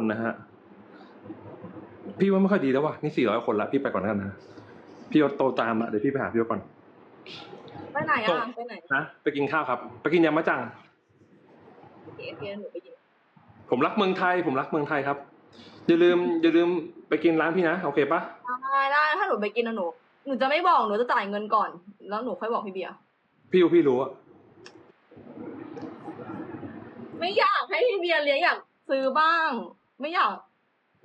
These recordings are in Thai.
คนนะฮะ พี่ว่าไม่ค่อยดีแล้วว่ะนี่สี่ร้อยคนละพี่ไปก่อนแล้วกันนะพี่ยศโตตามอะเดี๋ยวพี่ไปหาพี่ยศก่อนไปไหนอะไปไหนนะไปกินข้าวครับ ไปกินยำมะจังโอเคโอเคหนูไปกินผมรักเมืองไทย ผมรักเมืองไทยครับ อย่าลืม อย่าลืมไปกินร้านพี่นะโอเคปะได้ได้ถ้าหนูไปกินนะหนูหนูจะไม่บอกหนูจะจ่ายเงินก่อน แล้วหนูค่อยบอกพี่เบียร์พี่รู้พี่รู้อะไม่อยากให้พี่เบียร์เลี้ยงอยากซื้อบ้าง ไม่อยาก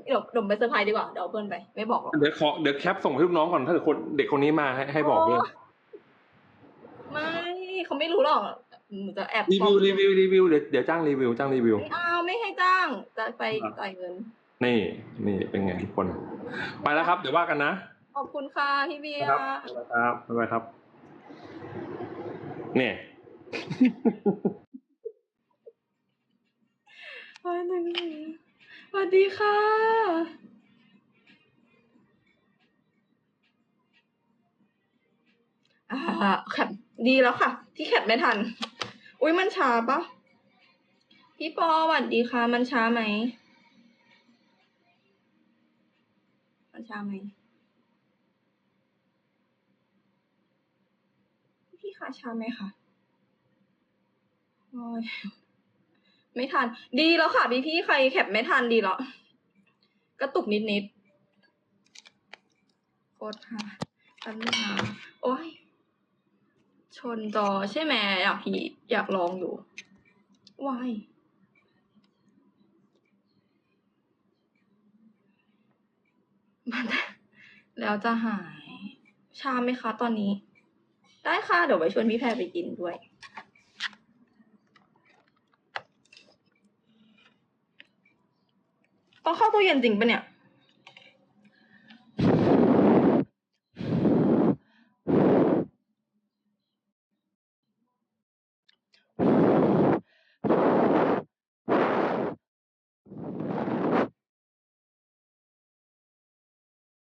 เดี๋ยวเดี๋ยวไปเซอร์ไพรส์ดีกว่าเดี๋ยวเอาเพื่อนไป ไม่บอกหรอกเดี๋ยวขอเดี๋ยวแคปส่งให้ลูกน้องก่อนถ้าเกิดคนเด็กคนนี้มาให้ให้บอกเลยไม่เขาไม่รู้หรอกหนูจะแอบรีวิวรีวิวรีวิวเดี๋ยวเดี๋ยวจ้างรีวิวจ้างรีวิวไม่เอาไม่ให้จ้างจะไปอะจ่ายเงิน นี่นี่เป็นไงทุกคน ไปแล้วครับ เดี๋ยวว่ากันนะขอบคุณค่ะพี่เบียร์ครับครับบ๊ายบายครับ เนี่ยไปหนึ่งส วัสดีค่ะ อ่าแคปดีแล้วค่ะ ที่แคปไม่ทัน อุ้ยมันช้าปะพี่ปอสวัสดีค่ะ มันช้าไหม มันช้าไหม พี่คะช้าไหมคะโอ้ย ไม่ทัน ดีแล้วค่ะพี่พี่ใครแคปไม่ทันดีแล้วกระตุกนิดนิดๆโคตรค่ะปัญหาโอ้ย ชนจอใช่ไหมอยากพี่อยากลองอยู่วายมันแล้วจะหาย ชาไหมคะตอนนี้ ได้ค่ะ เดี๋ยวไปชวนพี่แพรไปกินด้วย ต้องเข้าตู้เย็นจริงปะเนี่ย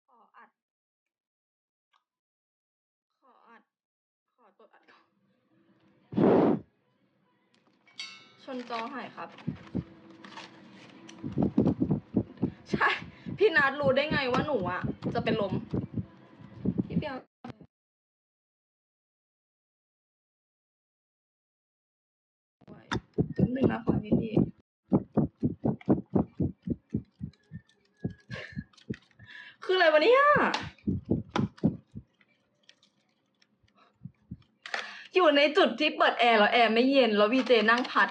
ขออัด ขออัด ขอตัวอัดก่อนชนจอหายครับ ใช่ พี่นัดรู้ได้ไงว่าหนูอะจะเป็นลม พี่เปียวแป๊บนึงนะคะพี่พี่คืออะไรวะเนี่ยอยู่ในจุดที่เปิดแอร์แล้วแอร์ไม่เย็น แล้ววีเจนั่งพัด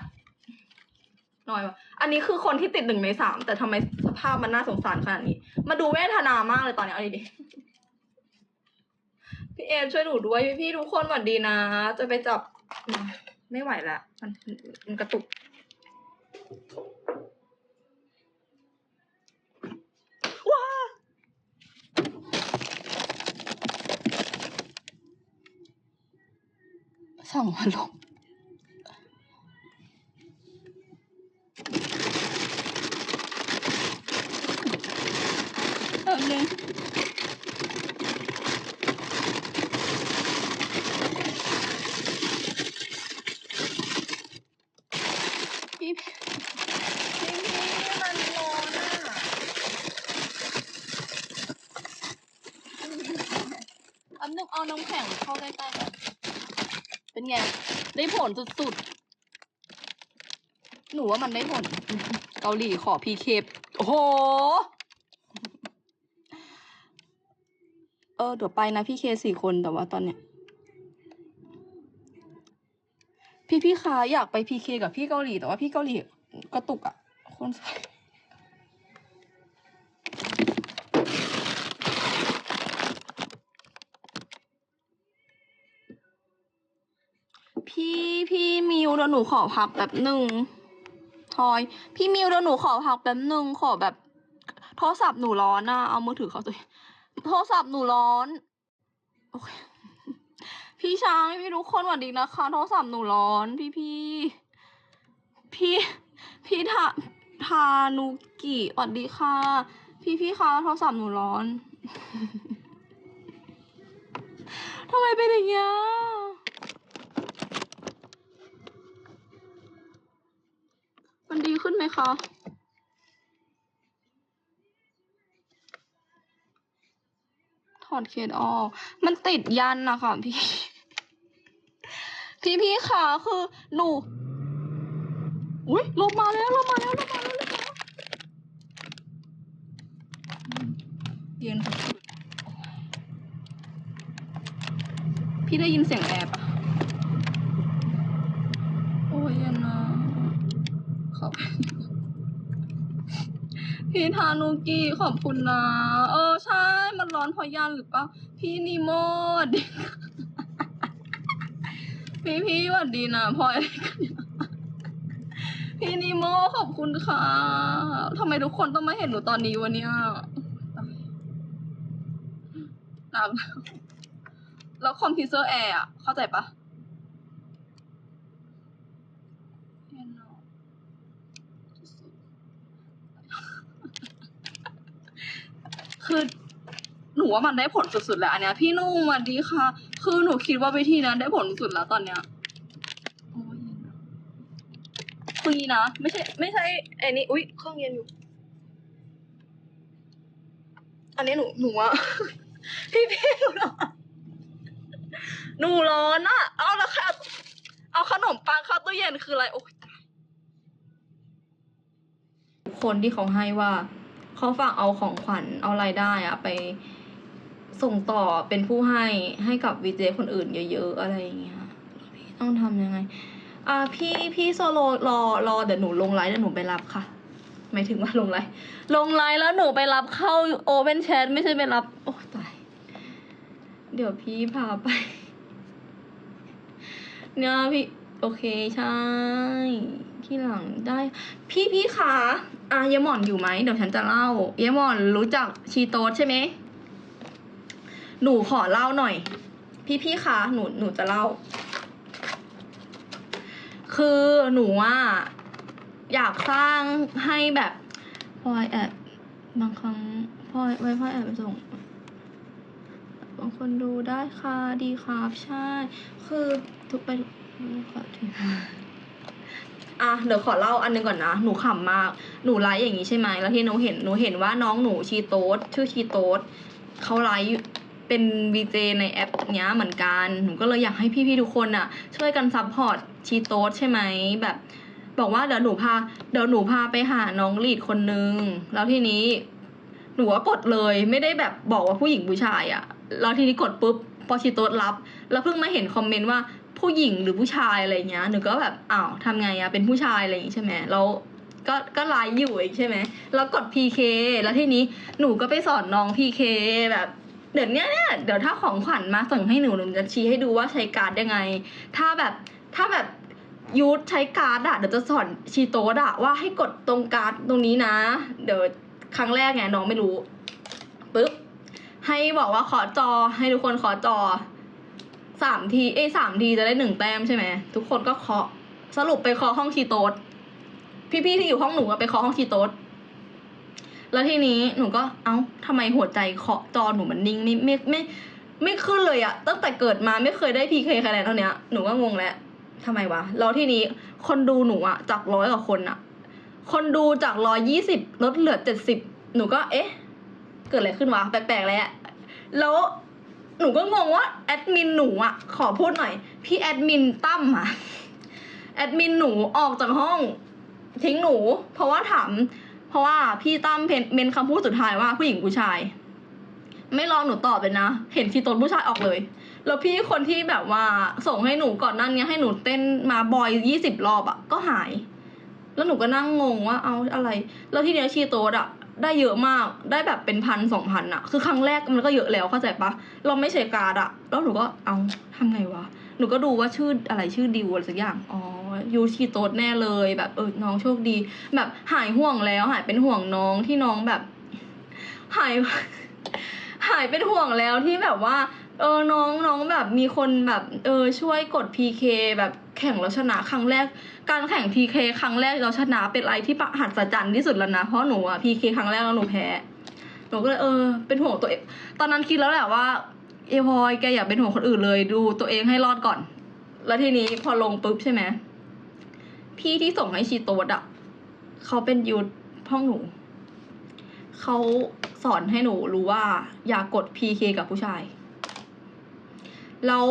หน่อยวะ อันนี้คือคนที่ติดหนึ่งในสามแต่ทำไมสภาพมันน่าสงสารขนาดนี้ มาดูเวทนามากเลยตอนนี้เอาดิพี่เอมช่วยหนูด้วยพี่ๆทุกคนสวัสดีนะ จะไปจับ ไม่ไหวละมันมันกระตุก ว้าสั่งมาลง แป๊บนึงพี่พี่พี่มันร้อนอะอันนึงเอาน้ำแข็งเข้าใกล้ๆหน่อยเป็นไง ได้ผลสุดๆ หนูว่ามันได้ผล เกาหลีขอพีเคโอ้โห เออเดี๋ยวไปนะพี่เคสี่คนแต่ว่าตอนเนี้ย พี่พี่คะอยากไปพีเคกับพี่เกาหลี แต่ว่าพี่เกาหลีกระตุกอะคนสวยพี่พี่มิวเดี๋ยวหนูขอพักแป๊บหนึ่งทอย พี่มิวเดี๋ยวหนูขอพักแป๊บหนึ่งขอแบบโทรศัพท์หนูร้อนอะเอามือถือเขาตัวเอง โทรศัพท์หนูร้อน โอเคพี่ช้างพี่ทุกคนสวัสดีนะคะ โทรศัพท์หนูร้อน พี่พี่พี่พี่ทาทานุกิสวัสดีค่ะ พี่พี่คะโทรศัพท์หนูร้อนทำไมเป็นอย่างเงี้ยมันดีขึ้นไหมคะ ดเคสออก มันติดยันนะคะพี่ พี่พี่ค่ะคือหนูอุ้ยลมมาแล้วลมมาแล้วลมมาแล้วลมมาแล้วเย็นสุดพี่ได้ยินเสียงแอบอะโอ้ยย็นนะขอบพี่ทานุกิขอบคุณนะ เออ ช่มันร้อนพราะยันหรือเปล่าพี่นิโมดพี่พี่หวัดดีนะพลอยอะไรกันเนี่ยพี่นิโมขอบคุณค่ะทำไมทุกคนต้องมาเห็นหนูตอนนี้วะเนี่ยหนักแล้วคอมพิวเตอร์แอร์อะเข้าใจปะคือ หนูว่ามันได้ผลสุดๆแล้วอันเนี้ย พี่นุ่มสวัสดีค่ะ คือหนูคิดว่าวิธีนั้นได้ผลสุดแล้วตอนเนี้ยโอ้ยนะปีนะ ไม่ใช่ ไม่ใช่ไอ้นี่อุ้ยเครื่องเย็นอยู่ อันนี้หนูหนูอะพี่พี่หนูร้อนหนูร้อนอะเอาแล้วค่ะเอาขนมปังเข้าตู้เย็นคืออะไรโอ้ยตายคนที่เขาให้ว่าเขาฝากเอาของขวัญเอารายได้อะไป ส่งต่อเป็นผู้ให้ให้กับวีเจคนอื่นเยอะๆอะไรอย่างเงี้ยพี่ต้องทำยังไง อ่าพี่พี่โซโลรอรอเดี๋ยวหนูลงไลน์แล้วหนูไปรับค่ะหมายถึงว่าลงไลน์ลงไลน์แล้วหนูไปรับเข้าโอเ n นแชทไม่ใช่ไปรับ โอ้ตายเดี๋ยวพี่พาไป เนี่ยพี่โอเคใช่ ที่หลังได้ พี่พี่คะอะเยายหมอนอยู่ไหมเดี๋ยวฉันจะเล่าเยายหมอนรู้จักชีโต๊ดใช่ไหม หนูขอเล่าหน่อย พี่พี่คะหนูหนูจะเล่า คือหนูอะอยากสร้างให้แบบพลอยแอบบางครั้งพลอยไว้พลอยแอบไปส่งบางคนดูได้ค่ะดีครับใช่ คือทุกไปขอทีอะเดี๋ยวขอเล่าอันนึงก่อนนะหนูขำมากหนูไลฟ์อย่างนี้ใช่ไหมแล้วที่หนูเห็นหนูเห็นว่าน้องหนูชีโต๊ดชื่อชีโต๊ดเขาไลฟ์ เป็นวีเจในแอปเนี้ยเหมือนกัน หนูก็เลยอยากให้พี่ๆทุกคนอะช่วยกันซัพพอร์ตชีโต๊ดใช่ไหมแบบ บอกว่าเดี๋ยวหนูพาเดี๋ยวหนูพาไปหาน้องลีดคนนึง แล้วทีนี้ หนูก็กดเลยไม่ได้แบบบอกว่าผู้หญิงผู้ชายอะแล้วทีนี้กดปุ๊บพอชีโต๊ดรับ แล้วเพิ่งมาเห็นคอมเมนต์ว่าผู้หญิงหรือผู้ชายอะไรเงี้ยหนูก็แบบอ้าวทำไงอะเป็นผู้ชายอะไรอย่างงี้ใช่ไหมแล้วก็ก็ไลฟ์อยู่อีกใช่ไหมแล้วกด PK แล้วทีนี้หนูก็ไปสอนน้อง PK แบบ เดี๋ยวเนี้ยเนี่ยเดี๋ยวถ้าของขวัญมาส่งให้หนูหนูจะชี้ให้ดูว่าใช้การ์ดยังไง ถ้าแบบถ้าแบบยูทใช้การ์ดอะเดี๋ยวจะสอนชีโต๊ดอะว่าให้กดตรงการ์ดตรงนี้นะ เดี๋ยวครั้งแรกไงน้องไม่รู้ปุ๊บให้บอกว่าขอจอให้ทุกคนขอจอสามทีเอ้สามทีจะได้หนึ่งแต้มใช่ไหมทุกคนก็เคาะสรุปไปเคาะห้องชีโต๊ดพี่ๆที่อยู่ห้องหนูไปเคาะห้องชีโต๊ด แล้วทีนี้หนูก็เอ้าทำไมหัวใจเคาะจอหนูมันนิ่งไม่ไม่ไม่ไม่ขึ้นเลยอะตั้งแต่เกิดมาไม่เคยได้พีเคคะแนนเท่าเนี้ยหนูก็งงแล้วทำไมวะแล้วทีนี้คนดูหนูอะจากร้อยกว่าคนอะคนดูจากร้อยยี่สิบลดเหลือเจ็ดสิบหนูก็เอ๊ะ เกิดอะไรขึ้นวะแปลกๆแล้วแล้วหนูก็งงว่าแอดมินหนูอะขอพูดหน่อย พี่แอดมินตั้มอะแอดมินหนูออกจากห้องทิ้งหนู เพราะว่าถาม เพราะว่าพี่ตั้มเพนเมนคำพูดสุดท้ายว่าผู้หญิงผู้ชาย ไม่รอหนูตอบเลยนะ เห็นทีตนผู้ชายออกเลย แล้วพี่คนที่แบบว่าส่งให้หนูก่อนนั้นเนี้ยให้หนูเต้นมาบอยยี่สิบรอบอะก็หาย แล้วหนูก็นั่งงงว่าเอาอะไร แล้วที่เนี้ยชีโตดอะได้เยอะมาก ได้แบบเป็นพันสองพันอะคือครั้งแรกมันก็เยอะแล้วเข้าใจปะ เราไม่ใช้การ์ดอะแล้วหนูก็เอาทำไงวะ หนูก็ดูว่าชื่ออะไรชื่อดิวอะไรสักอย่าง อ๋อ ยูชีโตดแน่เลยแบบเออน้องโชคดี แบบหายห่วงแล้วหายเป็นห่วงน้องที่น้องแบบ หาย หายเป็นห่วงแล้วที่แบบว่า เออน้องน้องแบบมีคนแบบ เออช่วยกด PK แบบแข่งแล้วชนะครั้งแรก การแข่ง PK ครั้งแรกเราชนะเป็นอะไรที่ประหัศจรรย์ที่สุดแล้วนะ เพราะหนูอะ PK ครั้งแรกแล้วหนูแพ้หนูก็เลยเออเป็นห่วงตัวเองตอนนั้นคิดแล้วแหละว่าเอพอยแกอย่าเป็นห่วงคนอื่นเลยดูตัวเองให้รอดก่อน แล้วทีนี้พอลงปุ๊บใช่ไหม พี่ที่ส่งให้ชีโตดอะเขาเป็นยูทห้องหนู เขาสอนให้หนูรู้ว่า อย่ากด PK กับผู้ชาย แล้ว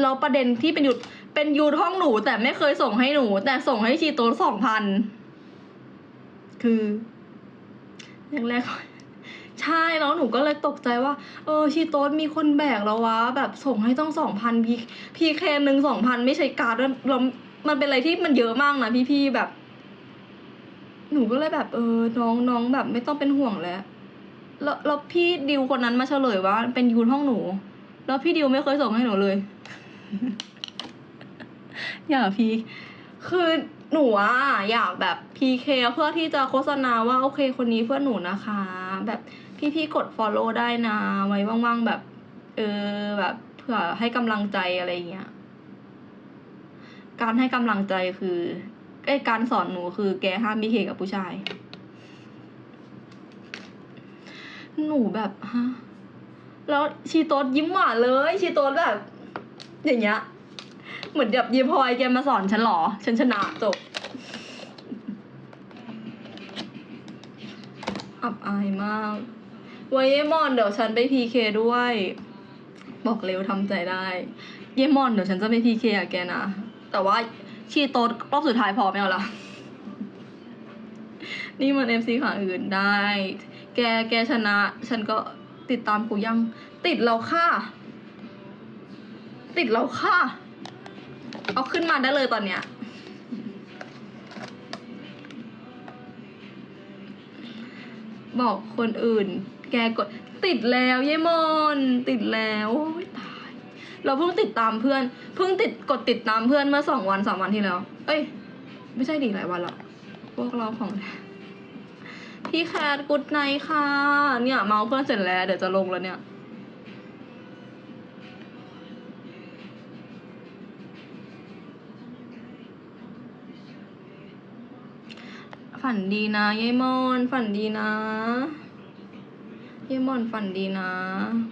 แล้วประเด็นที่เป็นยูเป็นยูทห้องหนู แต่ไม่เคยส่งให้หนู แต่ส่งให้ชีโต้สองพันคืออย่างแรกใช่แล้วหนูก็เลยตกใจว่า เออชีโต้มีคนแบกแล้ววะ แบบส่งให้ต้องสองพันพีพีเคหนึ่งสองพันไม่ใช่การ์ดแล้ว มันเป็นอะไรที่มันเยอะมากนะพี่ๆแบบ หนูก็เลยแบบ เออ น้องน้องแบบ ไม่ต้องเป็นห่วงแล้วแล้วแล้วพี่ดิวคนนั้นมาเฉลยว่าเป็นยูนห้องหนู แล้วพี่ดิวไม่เคยส่งให้หนูเลย อย่าพี่ คือหนูอะอยากแบบพีเคเพื่อที่จะโฆษณาว่าโอเคคนนี้เพื่อนหนูนะคะ แบบพี่ๆกด follow ได้นะ ไว้ว่างๆแบบ เออแบบเผื่อให้กำลังใจอะไรเงี้ย การให้กำลังใจคือไอการสอนหนูคือแกห้ามพีเคกับผู้ชาย หนูแบบฮะแล้วชีโต๊ดยิ้มหวานเลย ชีโต๊ดแบบ อย่างเงี้ย เหมือนแบบยีพลอยแกมาสอนฉันหรอ ฉันชนะจบ อับอายมากไว้เยมอนเดี๋ยวฉันไปพีเคด้วย บอกเร็วทำใจได้ เยมอนเดี๋ยวฉันจะไปพีเคอะแกนะ แต่ว่าชีโต๊ดรอบสุดท้ายพอไม่เอาละนี่มันเอฟซีขาอื่นได้ แกแกชนะ ฉันก็ติดตามกูยัง ติดเราค่ะ ติดเราค่ะ เอาขึ้นมาได้เลยตอนเนี้ยบอกคนอื่น แกกดติดแล้วเยมอน ติดแล้ว เราเพิ่งติดตามเพื่อนเพิ่งติดกดติดตามเพื่อนเมื่อสองวันสามวันที่แล้ว เอ้ย ไม่ใช่ดีหลายวันแล้วพวกเราของพี่แคทกุดไนค่ะ เนี่ยเมาเพื่อนเสร็จแล้ว เดี๋ยวจะลงแล้วเนี่ยฝันดีนะยายมอนฝันดีนะ ยายมอนฝันดีนะ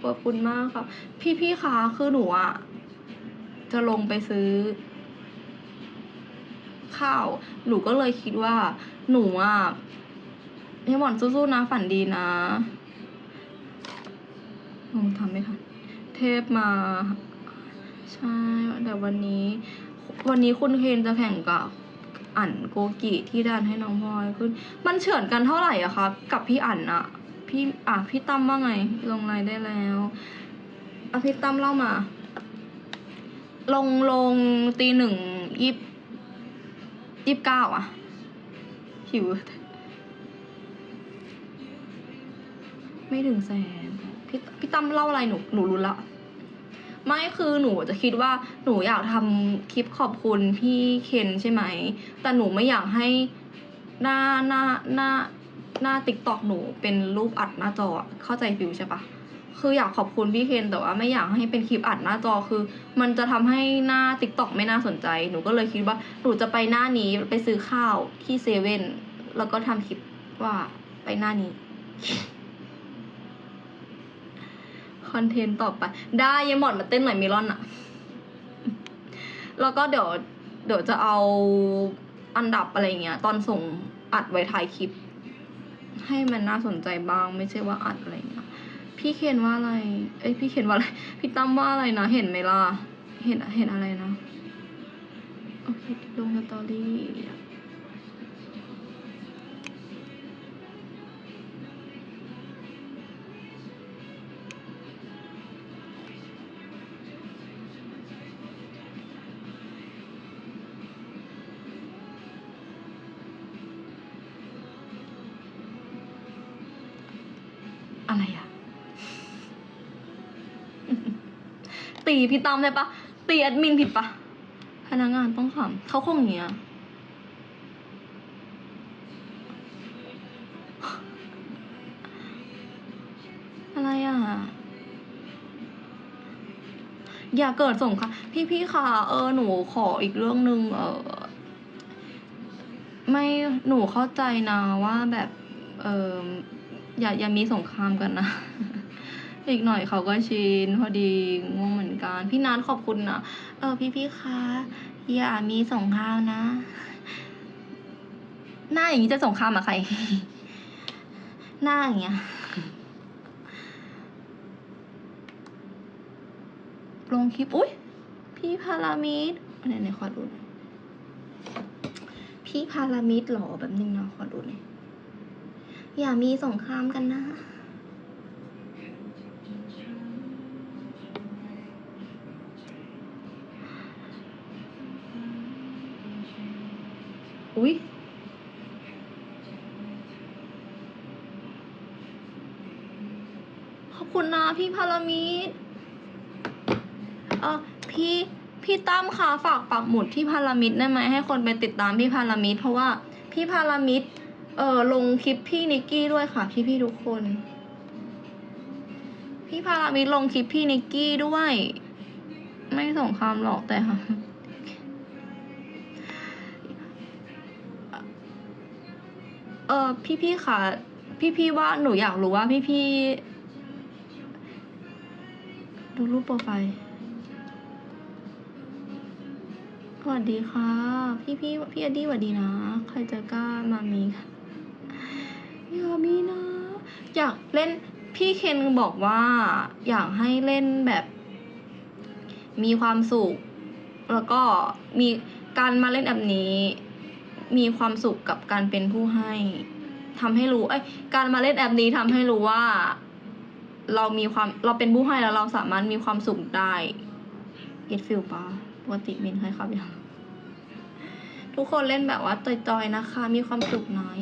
ขอบคุณมากค่ะพี่พี่ๆคะคือหนูอะจะลงไปซื้อ ข้าว หนูก็เลยคิดว่า หนูอะยายมอนสู้ๆนะฝันดีนะลงทำไม่ทันเทพมา ใช่แต่วันนี้ วันนี้คุณเคนจะแข่งกับอั๋นโกกิที่ดันให้น้องพลอยขึ้น มันเฉือนกันเท่าไหร่อะคะกับพี่อั๋นอะ พี่อะพี่ตั้มว่าไง ลงไลน์ได้แล้วอะพี่ตั้มเล่ามา ลงลงตีหนึ่งยี่ยี่สิบเก้าอะหิวไม่ถึงแสนพี่พี่ตั้มเล่าอะไรหนูหนูรู้ละไม่คือหนูจะคิดว่าหนูอยากทำคลิปขอบคุณพี่เคนใช่ไหม แต่หนูไม่อยากให้หน้าหน้าหน้า หน้าติ๊กต็อกหนูเป็นรูปอัดหน้าจอเข้าใจฟิวใช่ปะคืออยากขอบคุณพี่เคนแต่ว่าไม่อยากให้เป็นคลิปอัดหน้าจอคือ มันจะทำให้หน้าติ๊กต็อกไม่น่าสนใจ หนูก็เลยคิดว่าหนูจะไปหน้านี้ไปซื้อข้าวที่เซเว่นแล้วก็ทำคลิปว่าไปหน้านี้คอนเทนต์ต่อไป ได้ยายหมอนมาเต้นหน่อยมิลอนอะแล้วก็เดี๋ยวเดี๋ยวจะเอาอันดับอะไรเงี้ย ตอนส่งอัดไว้ถ่ายคลิป ให้มันน่าสนใจบ้าง ไม่ใช่ว่าอัดอะไรเงี้ยพี่เขียนว่าอะไร เอ้ยพี่เขียนว่าอะไร พี่ตั้มว่าอะไรนะ เห็นไหมล่ะ เห็นเห็นอะไรนะ โอเคลงสตอรี่อะไร ตีพี่ตั้มได้ปะตีแอดมินผิดปะพนักงานต้องขำเขาคงอย่างเงี้ยอะไรอะ อย่าเกิดสงครามพี่พี่ๆค่ะ เออหนูขออีกเรื่องหนึ่งเออไม่หนูเข้าใจนะว่าแบบ เอออย่าอย่ามีสงครามกันนะ อีกหน่อยเขาก็ชินพอดีง่วงเหมือนกัน พี่นัทขอบคุณนะเออพี่พี่คะอย่ามีสงครามนะ หน้าอย่างนี้จะสงครามกับใคร หน้าอย่างเงี้ยลงคลิป อุ้ยพี่พารามิดไหนไหนขอดูหน่อยพี่พารามิดหรอแบบนึงนะขอดูหน่อยอย่ามีสงครามกันนะ อุ้ยขอบคุณนะพี่พารามิดเออพี่พี่ตั้มคะฝากปักหมุดที่พารามิดได้ไหมให้คนไปติดตามพี่พารามิดเพราะว่าพี่พารามิดเออลงคลิปพี่นิกกี้ด้วยค่ะพี่พี่ๆทุกคน พี่พารามิดลงคลิปพี่นิกกี้ด้วย ไม่ส่งครามหรอกแต่ค่ะ เออพี่พี่ค่ะ พี่พี่ว่าหนูอยากรู้ว่าพี่พี่ดูรูปโปรไฟล์สวัสดีค่ะ พี่พี่พี่อดีสวัสดีนะ ใครจะกล้ามามีค่ะอย่ามีนะ อยากเล่นพี่เคนบอกว่า อยากให้เล่นแบบ มีความสุข แล้วก็มีการมาเล่นแบบนี้ มีความสุขกับการเป็นผู้ให้ทำให้รู้ เอ้ย การมาเล่นแอปนี้ทำให้รู้ว่า เรามีความเราเป็นผู้ให้แล้วเราสามารถมีความสุขได้เก็ตฟิลปะปกติมินเคยครับยังทุกคนเล่นแบบว่าจอยๆนะคะ มีความสุขน้อย